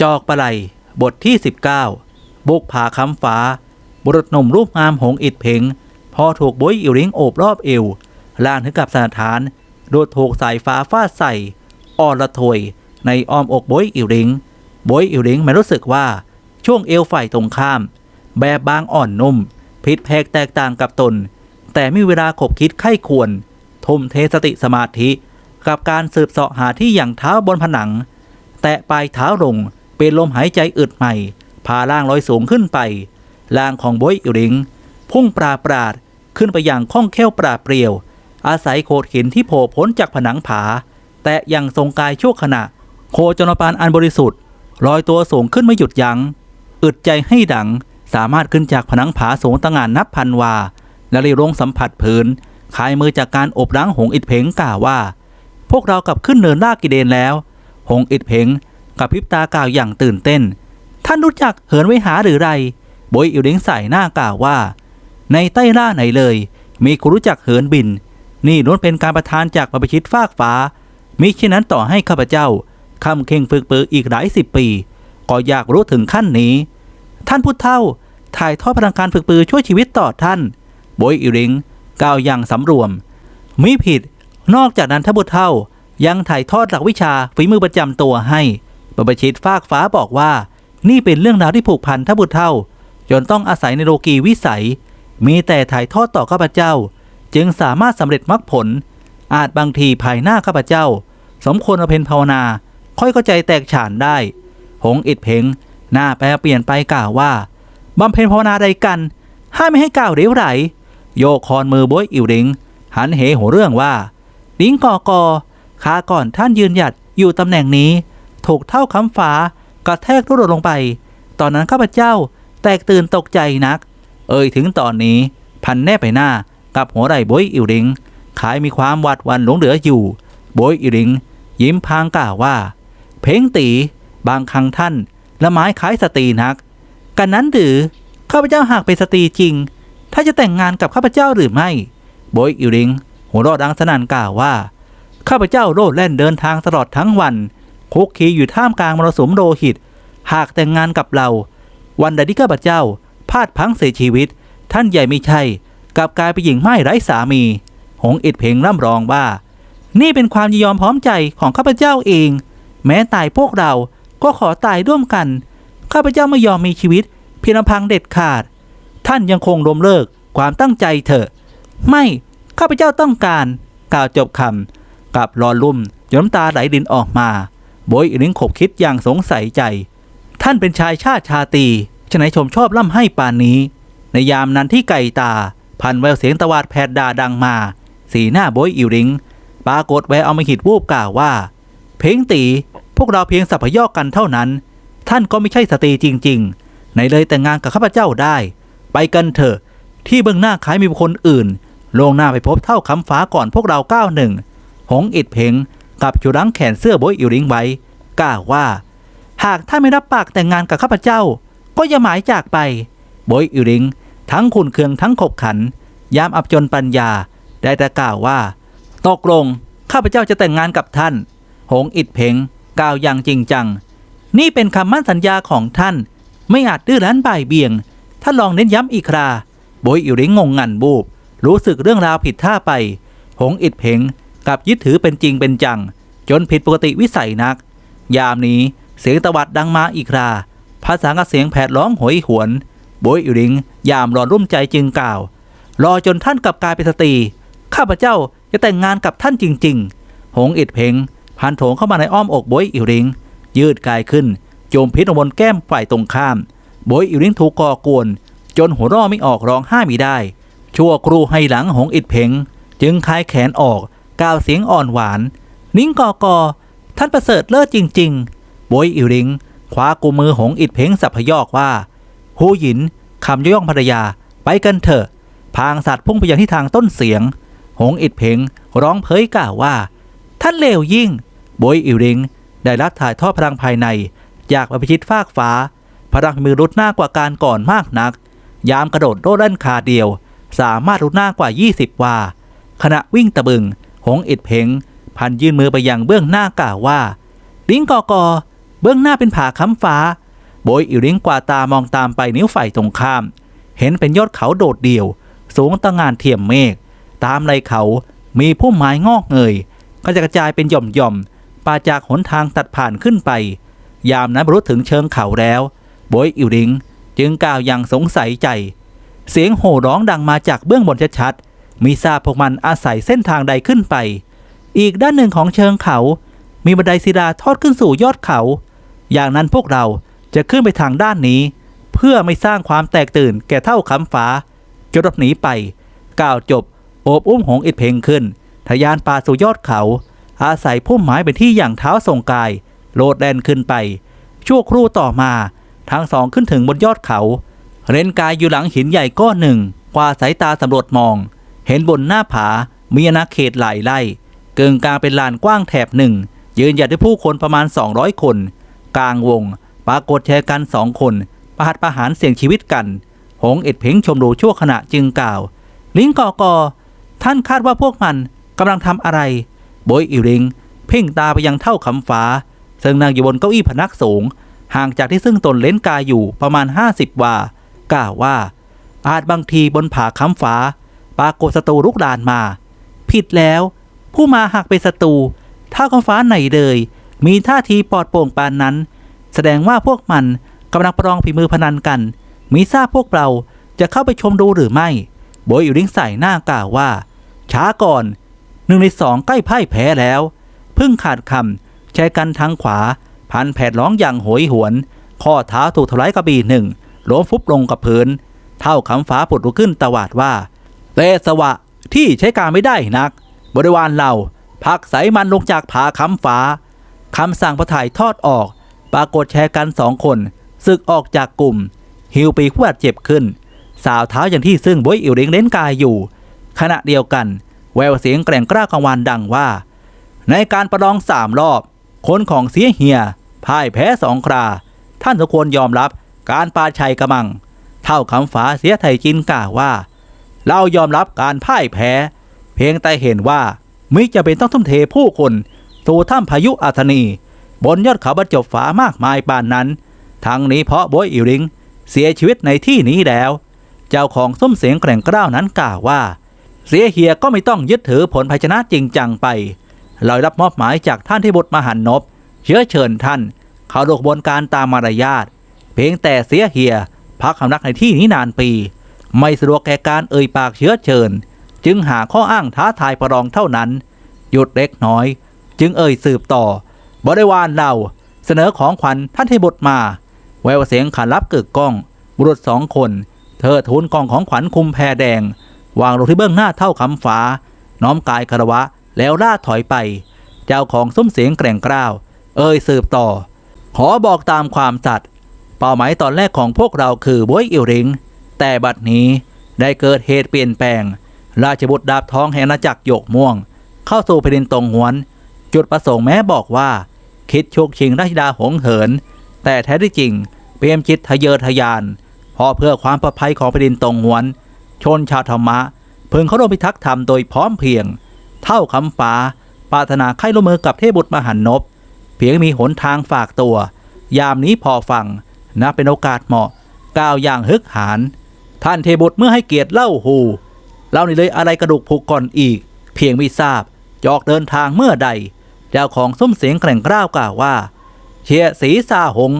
จอกปลาไหลบทที่ 19 บุกผาคำฟ้า บุรุษหนุ่มรูปงามหงอิดเพ่งพอถูกบุ้ยอิริงโอบรอบเอวล่างถึงกับสนฐาน โดดถูกสายฟ้าฟาดใส่อ่อนละทวยในอ้อมอกบุ้ยอิริงบุ้ยอิริงไม่รู้สึกว่าช่วงเอวฝ่ายตรงข้าม แบบบางอ่อนนุ่มผิดแพกแตกต่างกับตน แต่ไม่มีเวลาขบคิดไข้ควร ทุ่มเทสติสมาธิ กับการสืบเสาะหาที่อย่างเท้าบนผนัง แตะปลายเท้าลง เป็นลมหายใจอึดใหม่ พาล่างลอยสูงขึ้นไป ล่างของบอยอิริง พุ่งปราปราดขึ้นไปอย่างคล่องแคล่วปราเปรียว อาศัยโขดหินที่โผล่พ้นจากผนังผา แต่ยังทรงกายชั่วขณะ โคจรปานอันบริสุทธิ์ลอยตัวสูงขึ้นไม่หยุดยัง้งอึดใจให้ดังสามารถขึ้นจากผนังผาสูงตั้งงานนับพันวา และรีรงสัมผัสพื้นคลายมือจากการอบล้างหงอิดเพงกล่าวว่า พวกเรากลับขึ้นเนินลากกิเดนแล้ว หงอิดเพง กับพริบตากล่าวอย่างตื่นเต้น ท่านรู้จักเหินไว้หาหรือไรบอยอิวเล้งใส่หน้ากล่าวว่า ในใต้ล่าไหนเลย มีคนรู้จักเหินบิน นี่ล้วนเป็นการประทานจากบรรพชิตฟากฟ้า มิฉะนั้นต่อให้ข้าพเจ้าคำเข่งฝึกปืออีกหลายสิบปี ก็อยากรู้ถึงขั้นนี้ ท่านผู้เฒ่า ถ่ายทอดพลังการฝึกปือช่วยชีวิตต่อท่านบอยอิวเล้งกล่าวอย่างสำรวม มิผิด นอกจากนั้นท่านผู้เฒ่ายังถ่ายทอดหลักวิชาฝีมือประจำตัวให้ บรรพชิตฟากฟ้าบอกว่า นี่เป็นเรื่องราวที่ผูกพันท่านผู้เฒ่าจนต้องอาศัยในโลกีวิสัย มีแต่ถ่ายทอดต่อข้าพเจ้า จึงสามารถสำเร็จมรรคผล อาจบางทีภายหน้าข้าพเจ้า สมควรมาเป็นภาวนา ค่อยเข้าใจแตกฉานได้ หงอิดเพ่งหน้าแปลเปลี่ยนไปกล่าวว่าบำเพ็ญภาวนาใดกันห้ามไม่ให้กล่าวเร็วไหลโยกคอนมือโบยอิวริง หันเหหัวเรื่องว่าลิงกอกอขาก่อนท่านยืนหยัดอยู่ตำแหน่งนี้ ถูกเท่าคำฟ้ากระแทกรุดลงไป ตอนนั้นข้าพเจ้าแตกตื่นตกใจนัก เอ่ยถึงตอนนี้ พันแนบไปหน้ากับหัวไหล่โบยอิวริงขายมีความหวาดหวันหลงเหลืออยู่โบยอิวริงยิ้มพางกล่าวว่า เพ่งตี บางครั้งท่านละไม้คล้ายสตรีนัก กันนั้นหรือข้าพเจ้าหากเป็นสตรีจริง ถ้าจะแต่งงานกับข้าพเจ้าหรือไม่โบยอิวริงหัวเราะดังสนั่นกล่าวว่าข้าพเจ้าโลดแล่นเดินทางตลอดทั้งวัน คุกคีอยู่ท่ามกลางมรสุมโลหิต หากแต่งงานกับเรา วันใดที่ข้าพเจ้าพลาดพังเสียชีวิต ท่านใหญ่ไม่ใช่กลับกลายเป็นหญิงไม่ไร้สามี หงอิดเพ่งร่ำร้องว่า นี่เป็นความยินยอมพร้อมใจของข้าพเจ้าเอง แม้ตายพวกเราก็ขอตายร่วมกัน ข้าพเจ้าไม่ยอมมีชีวิต เพียงลำพังเด็ดขาด ท่านยังคงล้มเลิกความตั้งใจเถอะ ไม่ข้าพเจ้าต้องการ กล่าวจบคำกับรอลุ่มจนน้ำตาไหลดินออกมา โบยอิลิงขบคิดอย่างสงสัยใจ ท่านเป็นชายชาติชาตีฉะไหนชมชอบล่ำให้ปานนี้ ในยามนั้นที่ไก่ตา พันแววเสียงตะวาดแผดดาดังมา สีหน้าโบยอิลิงปรากฏแววเอามาหิดวูบกล่าวว่า เพ่งตีพวกเราเพียงสัพยอกกันเท่านั้น ท่านก็ไม่ใช่สตรีจริงๆไหนเลยแต่งงานกับข้าพเจ้าได้ ไปกันเถอะ ที่เบื้องหน้าคล้ายมีบุคคลอื่นลงหน้าไปพบเท่าคำฟ้าก่อนพวกเราก้าวหนึ่ง หงอิดเพ่ง กับจุรังแขนเสื้อโบยอิวริงไว้กล่าวว่า หากท่านไม่รับปากแต่งงานกับข้าพเจ้า ก็อย่าหมายจากไปโบยอิวริง ทั้งขุนเคืองทั้งขบขัน ยามอับจนปัญญาได้แต่กล่าวว่าตกลงข้าพเจ้าจะแต่งงานกับท่าน หงอิดเพงกล่าวอย่างจริงจัง นี่เป็นคำมั่นสัญญาของท่าน ไม่อาจดื้อรั้นบ่ายเบี่ยง ท่านลองเน้นย้ำอีกคราโบยอิวริงงงงันบูบรู้สึกเรื่องราวผิดท่าไป หงอิดเพงกลับยึดถือเป็นจริงเป็นจัง จนผิดปกติวิสัยนัก ยามนี้เสียงตะวัดดังมาอีกคราภาษากับเสียงแผดร้องโหยหวนโบยอิริง ยามรอนรุ่มใจจึงกล่าว รอจนท่านกลับกลายเป็นสตรีข้าพเจ้าจะแต่งงานกับท่านจริง ๆ หงอิดเพงพันโถงเข้ามาในอ้อมอกโบยอิริง ยืดกายขึ้น โจมพิษลงบนแก้มฝ่ายตรงข้ามโบยอิริงถูกก่อกวน จนหัวร่อไม่ออกร้องห้ามีได้ ชั่วครูให้หลังหงอิดเพงจึงคลายแขนออกกล่าวเสียงอ่อนหวาน นิ้งกอกอ ท่านประเสริฐเลิศจริงๆโบยอิวริงคว้ากุมมือหงอิดเพ่งสับพยอกว่าหูหยินคำย่องภรรยาไปกันเถอะ พางสัตว์พุ่งไปยังที่ทางต้นเสียง หงอิดเพ่งร้องเผยกล่าวว่า ท่านเลวยิ่งโบยอิวริง ได้รับถ่ายทอดพลังภายในจากบรรพชิตฟากฟ้า พลังมือรุดหน้ากว่าการก่อนมากนัก ยามกระโดดโลดเล่นขาเดียว สามารถรุดหน้ากว่า 20 ว่า ขณะวิ่งตะบึง หงอิดเพ่ง พันยื่นมือไปยังเบื้องหน้ากล่าวว่า ลิงกอกอเบื้องหน้าเป็นผาค้ำฟ้า โบยอิริงกว่าตามองตามไปนิ้วฝ่ายตรงข้าม เห็นเป็นยอดเขาโดดเดี่ยว สูงตะงานเทียมเมฆ ตามไหลเขามีพุ่มไม้งอกเงยก็จะกระจายเป็นหย่อมๆปาจากหนทางตัดผ่านขึ้นไป ยามนั้นบรรลุถึงเชิงเขาแล้วโบยอิริงจึงกล่าวอย่างสงสัยใจ เสียงโห่ร้องดังมาจากเบื้องบนชัดๆมีทราบพวกมันอาศัยเส้นทางใดขึ้นไป อีกด้านหนึ่งของเชิงเขา มีบันไดศิลาทอดขึ้นสู่ยอดเขา อย่างนั้นพวกเราจะขึ้นไปทางด้านนี้ เพื่อไม่สร้างความแตกตื่นแก่เท่าคำฟ้าจนรบหนีไปกล่าวจบโอบอุ้มหงอิดเพลงขึ้นทะยานป่าสู่ยอดเขา อาศัยพุ่มไม้เป็นที่อย่างเท้าทรงกาย โลดแดนขึ้นไป ชั่วครู่ต่อมา ทั้งสองขึ้นถึงบนยอดเขา เรนกายอยู่หลังหินใหญ่ก้อนหนึ่งกว่าสายตาสำรวจมอง เห็นบนหน้าผามีอาณาเขตหลายไร่ กิงกลางเป็นลานกว้างแถบหนึ่ง ยืนหยัดด้วยผู้คนประมาณ 200 คน กลางวง ปรากฏแชร์กันสองคน ประหัตประหารเสี่ยงชีวิตกัน หงเอ็ดเพ่งชมดูชั่วขณะจึงกล่าว ลิงกอกอ ท่านคาดว่าพวกมันกำลังทำอะไรโบยอิริง เพ่งตาไปยังเท่าคำฟ้า ซึ่งนั่งอยู่บนเก้าอี้พนักสูง ห่างจากที่ซึ่งตนเล้นกายอยู่ประมาณ 50 วากล่าวว่า อาจบางทีบนผาค้ำฟ้า ปรากฏศัตรูลุกลานมา ผิดแล้ว ผู้มาหากเป็นศัตรูถ้าคำฟ้าไหนเลย มีท่าทีปลอดโปร่งปานนั้น แสดงว่าพวกมันกำลังประลองฝีมือพนันกัน มีทราบพวกเราจะเข้าไปชมดูหรือไม่โบยอยู่ริ้งใส่หน้ากล่าวว่า ช้าก่อนหนึ่งในสองใกล้พ่ายแพ้แล้วพิ่งขาดคำใช้กันทางขวา พันแผดร้องอย่างโหยหวน ข้อเท้าถูกทำร้ายกระบี่หนึ่งล้มฟุบลงกับพื้น เท่าคำฟ้าปุดลุกขึ้นตวาดว่าเตสวะที่ใช้การไม่ได้นัก บริวารเราพักใสมันลงจากผาคำฟ้าคำสั่งพระถ่ายทอดออก ปรากฏแชร์กันสองคนศึกออกจากกลุ่ม ฮิวปีผู้บาดเจ็บขึ้น สาวเท้าอย่างที่ซึ่งบวยอิวเล้งเล้นกายอยู่ ขณะเดียวกัน แววเสียงแกร่งกล้ากังวานดังว่า ในการประลองสามรอบ คนของเสียเฮียพ่ายแพ้สองครา ท่านสมควรยอมรับการปาชัยกระมัง เท่าคำฝาเสียไทยจินกล่าวว่า เรายอมรับการพ่ายแพ้ พียงแต่เห็นว่ามิจะเป็นต้องทุ่มเทผู้คนสู่ถ้ำพายุอาธนี บนยอดเขาบรรจบฝามากมายปานนั้น ทั้งนี้เพราะโบยอิริง เสียชีวิตในที่นี้แล้ว เจ้าของส้มเสียงแกร่งกล้าวนั้นกล่าวว่า เสียเฮียก็ไม่ต้องยึดถือผลภัยชนะจริงจังไปลอยรับมอบหมายจากท่านที่บุตรมหันนบเชื้อเชิญท่าน เขาดกบนการตามมารยาทเพียงแต่เสียเฮียพักคำนักในที่นี้นานปี ไม่สะดวกแก่การเอ่ยปากเชื้อเชิญ จึงหาข้ออ้างท้าทายประลองเท่านั้น หยุดเล็กน้อย จึงเอ่ยสืบต่อ บริวารเราเสนอของขวัญท่านที่บุตรมา แววเสียงขันรับกึกก้อง บุรุษสองคน เธอทูลกองของขวัญคุมแพรแดง วางลงที่เบื้องหน้าเท่าคำฟ้า น้อมกายคารวะแล้วล่าถอยไป เจ้าของซุ้มเสียงแกร่งกล้าว เอ่ยสืบต่อ ขอบอกตามความสัตย์เป้าหมายตอนแรกของพวกเราคือบวยอิวริง แต่บัดนี้ได้เกิดเหตุเปลี่ยนแปลง ราชบุตรดาบทองแห่งอาณาจักรโยกม่วง เข้าสู่แผ่นดินตรงหวน จุดประสงค์แม้บอกว่า คิดโชกชิงราชดาหงเหิน แต่แท้ที่จริงเปรมจิตทะเยอทะยานพอเพื่อความปลอดภัยของแผ่นดินตรงหวน ชนชาวธรรมะพึงเข้าร่วมพิทักษ์ธรรมโดยพร้อมเพียง เท่าคำฟ้าปรารถนาใคร่ร่วมมือกับเทพบุตรมหันนบเพียงมีหนทางฝากตัว ยามนี้พอฟังนับเป็นโอกาสเหมาะกล่าวอย่างฮึกหานท่านเทบุตรเมื่อให้เกียรติเล่าหู เล่านี่เลยอะไรกระดูกผูกก่อนอีก เพียงไม่ทราบจอกเดินทางเมื่อใดเจ้าของซุ้มเสียงแกร่งกล้าวกล่าวว่า เชียสีซาหง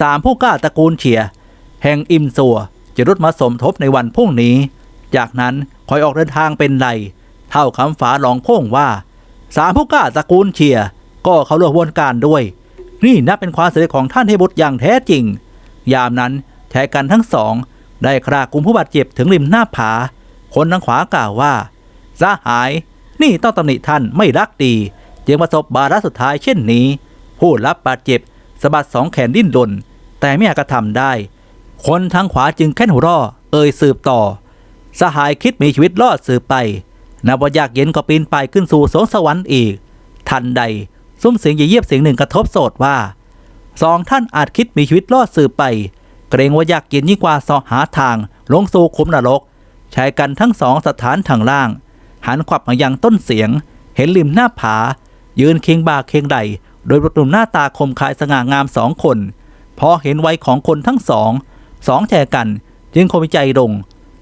สามผู้กล้าตระกูลเชีย แห่งอิมซัวจะรุดมาสมทบในวันพรุ่งนี้ จากนั้นคอยออกเดินทางเป็นไรเท่าคำฝาหลองพ่งว่า สามผู้กล้าตระกูลเชียก็เขาร่วมวนการด้วย นี่นับเป็นความสำเร็จของท่านเทบุตรอย่างแท้จริง ยามนั้นแชร์กันทั้งสอง ได้ครากกลุ่มผู้บาดเจ็บถึงริมหน้าผา คนทางขวากล่าวว่าสหาย นี่ต้องตำหนิท่านไม่รักดี จึงประสบบาระสุดท้ายเช่นนี้ ผู้รับบาดเจ็บสะบัดสองแขนดิ้นรนแต่ไม่อาจกระทำได้ คนทางขวาจึงแค่นหัวเร่อเอ่ยสืบต่อ สหายคิดมีชีวิตรอดสืบไปนับว่ายากเย็นก็ปีนไปขึ้นสู่สวงสวรรค์อีก ทันใดซุ้มเสียงเยียบเสียงหนึ่งกระทบโสดว่าสองท่านอาจคิดมีชีวิตรอดสืบไป เกรงว่ายากเย็นยิ่งกว่าสอหาทางลงสู่ขุมนรก ใช้กันทั้งสองสถานทางล่าง หันขวับมายังต้นเสียง เห็นริมหน้าผา ยืนเคียงบ่าเคียงใดโดยบุรุษหนุ่มหน้าตาคมคายสง่างามสองคนพอเห็นวัยของคนทั้งสอง สองแชกัน จึงคมใจลง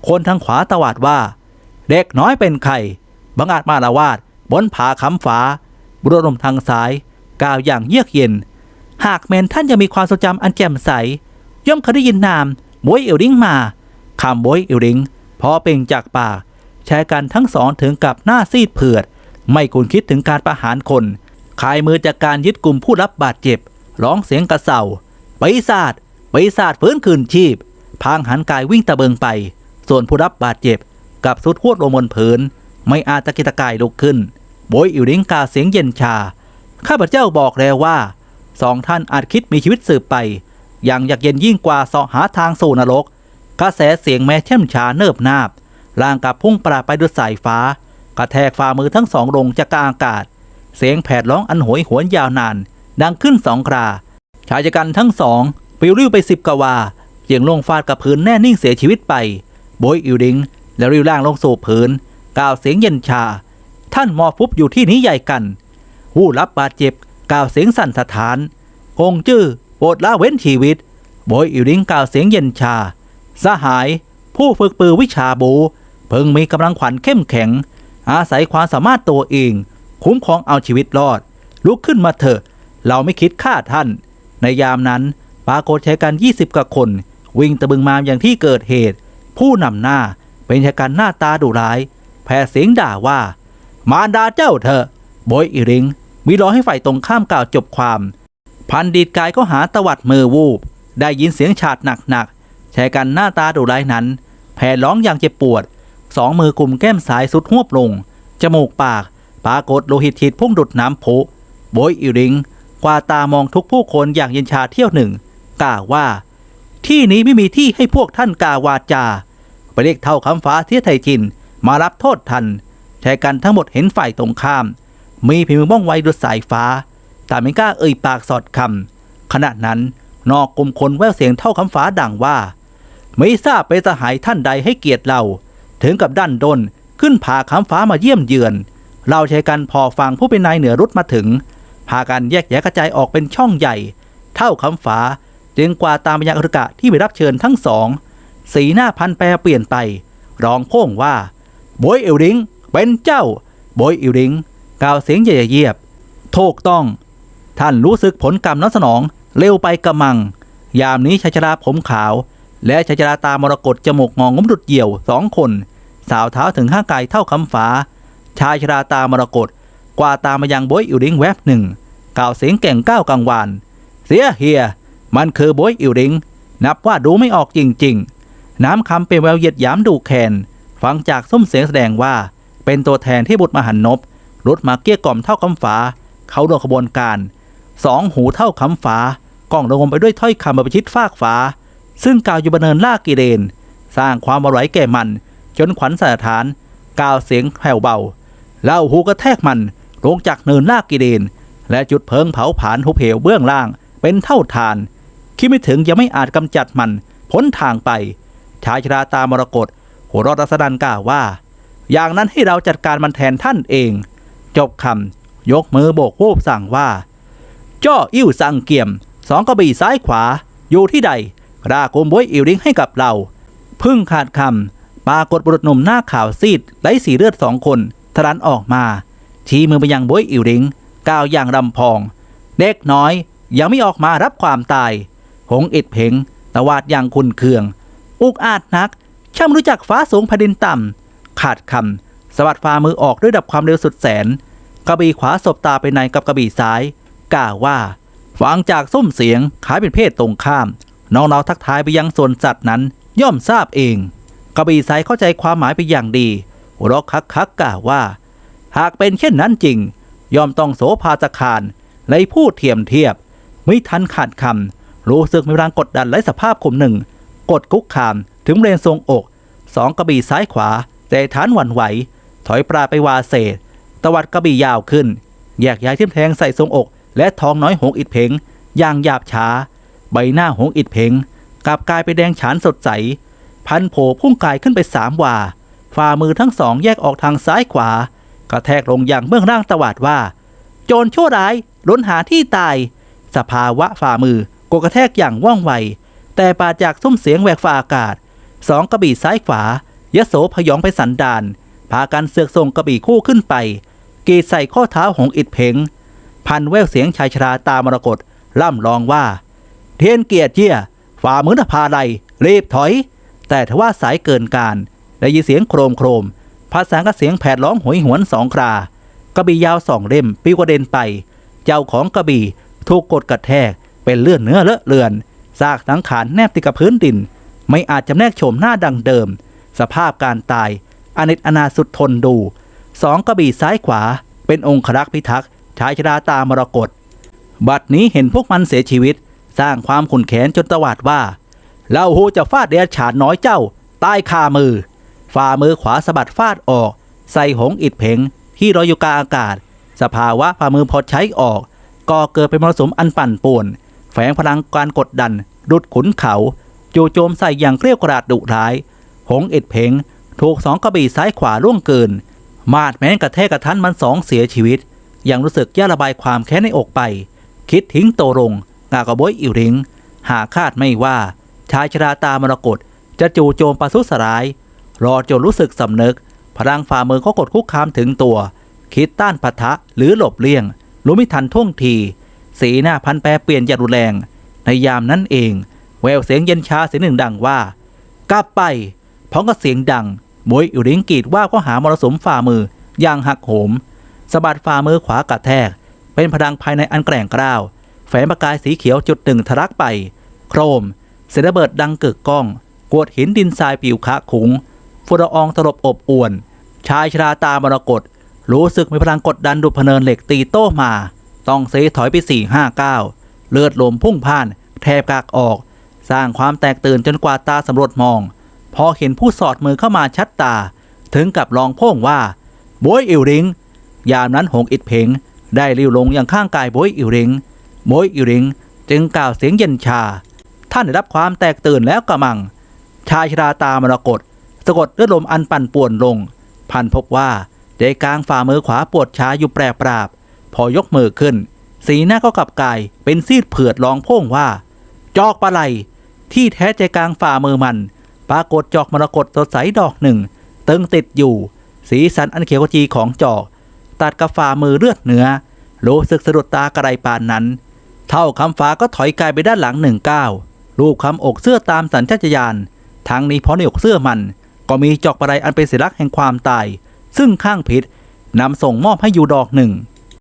คนทางขวาตวาดว่า เด็กน้อยเป็นใครบังอาจมาละวาดบนผาคำฟ้า บุรุษหนุ่มทางซ้าย กล่าวอย่างเยือกเย็น หากแมนท่านยังมีความทรงจำอันแจ่มใส ย่อมเคยได้ยินนามบวยเอวริงมาคำบวยเอวริง พอเปล่งจากปากแชร์กันทั้งสองถึงกับหน้าซีดเผือด ไม่คุณคิดถึงการประหารคน ขายมือจากการยึดกลุ่มผู้รับบาดเจ็บ ร้องเสียงกระเซาปีศาจปีศาจฟื้นคืนชีพ พางหันกายวิ่งตะเบิงไป ส่วนผู้รับบาดเจ็บกับสุดหวดลงบนพื้น ไม่อาจตะกิตะกายลุกขึ้นโบยอิวริงกาเสียงเย็นชา ข้าพเจ้าบอกแล้วว่า สองท่านอาจคิดมีชีวิตสืบไป อย่างอยากเย็นยิ่งกว่าสาะหาทางสู่นรก กระแสเสียงแม้เข้มชาเนิบนาบล่างกับพุ่งปราไปด้วยสายฟ้า กระแทกฝ่ามือทั้งสองลงจากกลางอากาศ เสียงแผดร้องอันโหยหวนยาวนาน ดังขึ้นสองครา ชายชะกันทั้งสองปลิวริ้วไปสิบกว่าเยียงลงฟาดกับพื้นแน่นิ่งเสียชีวิตไปโบยอิวดิง แล้วริ้วล่างลงสู่พื้นกล่าวเสียงเย็นชา ท่านมอฟุบอยู่ที่นี้ใหญ่กัน ผู้รับบาดเจ็บกล่าวเสียงสั่นสะท้านคงจื้อโปรดละเว้นชีวิตโบยอิวดิงกล่าวเสียงเย็นชา สหาย ผู้ฝึกปือวิชาบูเพิ่งมีกำลังขวัญเข้มแข็ง อาศัยความสามารถตัวเอง คุ้มครองเอาชีวิตรอด ลุกขึ้นมาเถอะ เราไม่คิดฆ่าท่าน ในยามนั้นปรากฏชายกันยี่สิบกว่าคน วิ่งตะบึงมาอย่างที่เกิดเหตุ ผู้นำหน้าเป็นชายกันหน้าตาดุร้าย แผ่เสียงด่าว่า มารดาเจ้าเถอะโบยอิริงมีรอให้ฝ่ายตรงข้ามกล่าวจบความ พันดีดกายก็หาตวัดมือวูบ ได้ยินเสียงฉาดหนักๆ ชายกันหน้าตาดุร้ายนั้น แผ่ร้องอย่างเจ็บปวด สองมือกลุ่มแก้มสายสุดหวบลง จมูกปาก ปากฏโลหิตถิดพุ่งดุดน้ำพุโบยอิริงกวาตามองทุกผู้คนอย่างเย็นชาเที่ยวหนึ่ง กล่าวว่า ที่นี้ไม่มีที่ให้พวกท่านกาวาจา ไปเรียกเท่าคำฟ้าเทียไทยจิน มารับโทษทันชายกันทั้งหมดเห็นฝ่ายตรงข้าม มีฝีมือบ้องไวดุดสายฟ้าแต่ไม่กล้าเอ่ยปากสอดคำขณะนั้นนอกกลุ่มคนแววเสียงเท่าคำฟ้าดังว่า ไม่ทราบเป็นสหายท่านใดให้เกียรติเรา ถึงกับดันดนขึ้นผาคำฟ้ามาเยี่ยมเยือน เราใช้กันพอฟังผู้เป็นนายเหนือรุดมาถึง พากันแยกแยะกระจายออกเป็นช่องใหญ่ เท่าคำฟ้า จึงกว่าตามบรรยากาศที่ไปรับเชิญทั้งสอง สีหน้าพันแปรเปลี่ยนไป ร้องโพ่งว่าโบยเอวริง เป็นเจ้าโบยเอวริงกล่าวเสียงเยียเยียบถูกต้อง ท่านรู้สึกผลกรรมน้ำสนอง เร็วไปกระมัง ยามนี้ชายชราผมขาว และชายชราตามรกตจมูกงองงมดุดเหี่ยวสองคน สาวเท้าถึงห้างกายเท่าคำฟ้า ชายชราตามรกตกว่าตามมายังโบยอิวริงแวบหนึ่งกล่าวเสียงแก่งก้าวกังวาน เสียเฮีย มันคือโบยอิวริง นับว่าดูไม่ออกจริง ๆ น้ำคำเป็นแววเยียดยามดูแคนฟังจากส้มเสียงแสดงว่า เป็นตัวแทนที่บุตรมหันนบรุดมาเกี้ยกล่อมเท่าคำฟ้า เขาโดนขบวนการสองหูเท่าคำฟ้ากล้องระงมไปด้วยถ้อยคำประชิดฟากฟ้า ซึ่งกล่าวอยู่บนเนินลากกิเลน สร้างความอร่อยแก่มัน จนขวัญสถานกล่าวเสียงแผ่วเบาเล่าหูกระแทกมันลงจากเนินลากกิเลน และจุดเพิงเผาผลาญหุบเหวเบื้องล่างเป็นเท่าทาน คิดไม่ถึงยังไม่อาจกำจัดมันพ้นทางไปชายชราตามรกตหัวรอดรัศดันกล่าวว่า อย่างนั้นให้เราจัดการมันแทนท่านเอง จบคำยกมือโบกวูบสั่งว่า จ้ออิ่วสั่งเกี่ยม สองกระบี่ซ้ายขวา อยู่ที่ใด รากมบวยอิวริงให้กับเราพึ่งขาดคำปรากฏบุรุษหนุ่มหน้าขาวซีดไร้สีเลือดสองคนทะลันออกมา ชี้มือไปยังบวยอิวริงกล่าวอย่างรำพอง เด็กน้อยยังไม่ออกมารับความตาย หงอิดเพ่งตวาดอย่างคุณเคือง อุกอาจนัก ช่ำรู้จักฟ้าสูงแผ่นดินต่ำขาดคำสวัดฝ่ามือออกด้วยดับความเร็วสุดแสน กระบี่ขวาสบตาไปในกับกระบี่ซ้าย กล่าวว่าฟังจากส้มเสียงขายเป็นเพศตรงข้าม น้องๆทักทายไปยังส่วนสัตว์นั้นย่อมทราบเองกระบี่ซ้ายเข้าใจความหมายไปอย่างดีหัวเรอกคักคักกล่าวว่า หากเป็นเช่นนั้นจริง ย่อมต้องโสภาสคารในผู้เทียมเทียบ ไม่ทันขาดคำรู้สึกมีแรงกดดันและสภาพขมหนึ่ง กดคุกคามถึงเรนทรงอกสองกระบี่ซ้ายขวา แต่ฐานหวั่นไหว ถอยปลาไปวาเศษ ตวัดกระบี่ยาวขึ้น แยกย้ายทิ่มแทงใส่ทรงอก และท้องน้อยหงอิดเพงอย่างหยาบช้า ใบหน้าหงอิดเพงกลับกลายไปนแดงฉานสดใส พันโผพุ่งกายขึ้นไปสามวาฝ่ามือทั้งสองแยกออกทางซ้ายขวา กระแทกลงอย่างเบื้องล่างตวาดว่า โจรชั่วร้ายล้นหาที่ตาย สภาวะฝ่ามือกกระแทกอย่างว่องไว แต่ปาจากซุ้มเสียงแหวกฝ่าอากาศ สองกระบี่ซ้ายขวายโสพยองไปสันดาน พากันเสือกส่งกระบี่คู่ขึ้นไป กีดใส่ข้อเท้าของอิดเพ่งพันแววเสียงชายชราตามรกตล่ำลองว่า เทียนเกียรติเยี่ยฝ่ามือนภาไลรีบถอย แต่ทว่าสายเกินการ ได้ยินเสียงโครมโครมภาษากับเสียงแผดร้องหวยหวนสองครากระบี่ยาวสองเล่มปิวกระเด็นไป เจ้าของกระบี่ถูกกดกระแทกเป็นเลือดเนื้อเลอะเลือนซากสังขารแนบติดกับพื้นดิน ไม่อาจจำแนกโฉมหน้าดังเดิม สภาพการตายอนิจอนาสุดทนดูสองกระบี่ซ้ายขวา เป็นองครักษ์พิทักษ์ชายชราตามรกตบัดนี้เห็นพวกมันเสียชีวิต สร้างความขุนแขนจนตวาดว่าเล่าหูจะฟาดเดียฉาดน้อยเจ้า ใต้คามือ ฝ่ามือขวาสะบัดฟาดออก ใส่หงอิดเผงที่ลอยอยู่กลางอากาศ สภาวะฝ่ามือพอใช้ออก ก็เกิดเป็นมรสุมอันปั่นป่วน แฝงพลังการกดดัน ดุดขุนเขาจู่โจมใส่อย่างเกลียกราดดุร้าย หงอิดเผงถูกสองกระบี่ซ้ายขวาล่วงเกิน มาดแม้นกระแทกกระทันมันสองเสียชีวิต ยังรู้สึกย่าระบายความแค้นในอกไป คิดทิ้งโตรง งากระบอยอิวริง หาคาดไม่ว่า ชายชราตามรกตจะจู่โจมประทุสราย รอจนรู้สึกสำนึก พลังฝ่ามือก็กดคุกคามถึงตัว คิดต้านปะทะหรือหลบเลี่ยง รู้ไม่ทันท่วงที สีหน้าพันแปรเปลี่ยนอย่างรุนแรง ในยามนั้นเอง แววเสียงเย็นชาเสียงหนึ่งดังว่ากลับไปพร้อมกับเสียงดังบวยอิวริงกรีดว่าก็หามรสุมฝ่ามืออย่างหักโหมสะบัดฝ่ามือขวากระแทก เป็นพลังภายในอันแกร่งกล้าว แฝงประกายสีเขียวจุดหนึ่งทะลักไป โครม เสียงระเบิดดังกึกก้อง กวดหินดินทรายปิวคะขุงฝุ่นละอองตลบอบอวน ชายชราตามรกตรู้สึกมีพลังกดดันดุพเนินเหล็กตีโต้มา ต้องเซถอยไปสี่ห้าเก้าเลือดลมพุ่งพ่าน แทบกากออก สร้างความแตกตื่นจนกว่าตาสำรวจมอง พอเห็นผู้สอดมือเข้ามาชัดตา ถึงกับลองพ่งว่าบวยอิวริง ยามนั้นหงอิดเพงได้ริ้วลงอย่างข้างกายโบยอิวริง โบยอิริง จึงกล่าวเสียงเย็นชา ท่านได้รับความแตกตื่นแล้วกระมัง ชายชราตามรกตสะกดเลือดลมอันปั่นป่วนลง พันพบว่าใจกลางฝ่ามือขวาปวดชาอยู่แปรปราบ พอยกมือขึ้น สีหน้าก็กลับกลายเป็นซีดเผือดร้องพ่งว่า จอกปลาไหลที่แท้ใจกลางฝ่ามือมัน ปรากฏจอกมรกตสดใสดอกหนึ่ง ตึงติดอยู่ สีสันอันเขียวขจีของจอก ตัดกับฝ่ามือเลือดเนื้อรู้สึกสะดุดตากระไรปานนั้น เท่าคำฟ้าก็ถอยกายไปด้านหลังหนึ่งก้าวรูปคำอกเสื้อตามสัญชาตญาณทั้งนี้เพราะในอกเสื้อมัน ก็มีจอกปลาไหลอันเป็นสัญลักษณ์แห่งความตาย ซึ่งข้างพิษนำส่งมอบให้อยู่ดอกหนึ่ง